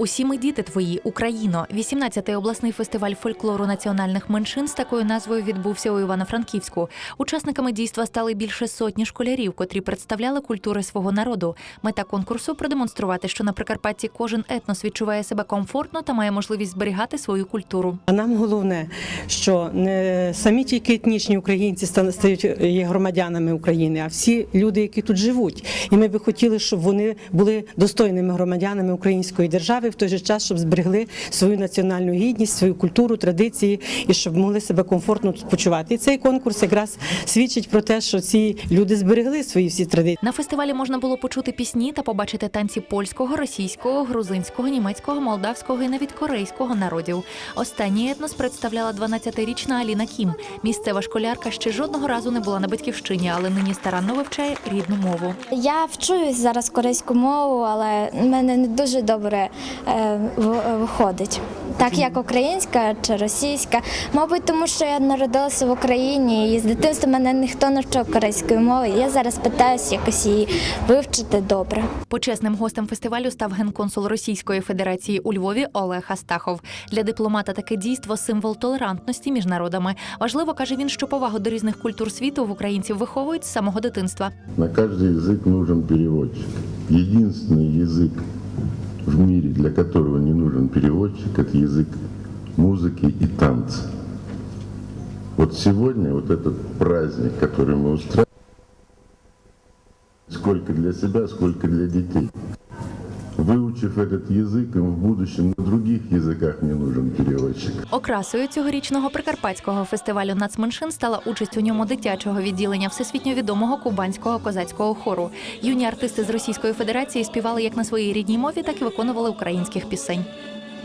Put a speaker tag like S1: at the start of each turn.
S1: Усі ми діти твої, Україно. 18-й обласний фестиваль фольклору національних меншин з такою назвою відбувся у Івано-Франківську. Учасниками дійства стали більше сотні школярів, котрі представляли культури свого народу. Мета конкурсу продемонструвати, що на Прикарпатті кожен етнос відчуває себе комфортно та має можливість зберігати свою культуру.
S2: А нам головне, що не самі тільки етнічні українці ста- стають є громадянами України, а всі люди, які тут живуть. І ми би хотіли, щоб вони були достойними громадянами української держави в той же час, щоб зберегли свою національну гідність, свою культуру, традиції і щоб могли себе комфортно тут почувати. І цей конкурс якраз свідчить про те, що ці люди зберегли свої всі традиції.
S1: На фестивалі можна було почути пісні та побачити танці польського, російського, грузинського, німецького, молдавського і навіть корейського народів. Останній етнос представляла 12-річна Аліна Кім. Місцева школярка ще жодного разу не була на батьківщині, але нині старанно вивчає рідну мову.
S3: Я вчуюсь зараз корейську мову, але в мене не дуже добре виходить. Так як українська чи російська. Мабуть, тому що я народилася в Україні і з дитинства мене ніхто не вчив корейської мови. Я зараз питаюся якось її вивчити добре.
S1: Почесним гостем фестивалю став генконсул Російської Федерації у Львові Олег Астахов. Для дипломата таке дійство символ толерантності між народами. Важливо каже він, що повагу до різних культур світу в українців виховують з самого дитинства.
S4: На каждый язык нужен переводчик. Единственный язык В мире, для которого не нужен переводчик, это язык музыки и танца. Вот сегодня вот этот праздник, который мы устраиваем, сколько для себя, сколько для детей. Выучив этот язык, им в будущем на других языках не нужен переводчик.
S1: Окрасою цьогорічного прикарпатського фестивалю нацменшин стала участь у ньому дитячого відділення всесвітньо відомого кубанського козацького хору. Юні артисти з Російської Федерації співали як на своїй рідній мові, так і виконували українських пісень.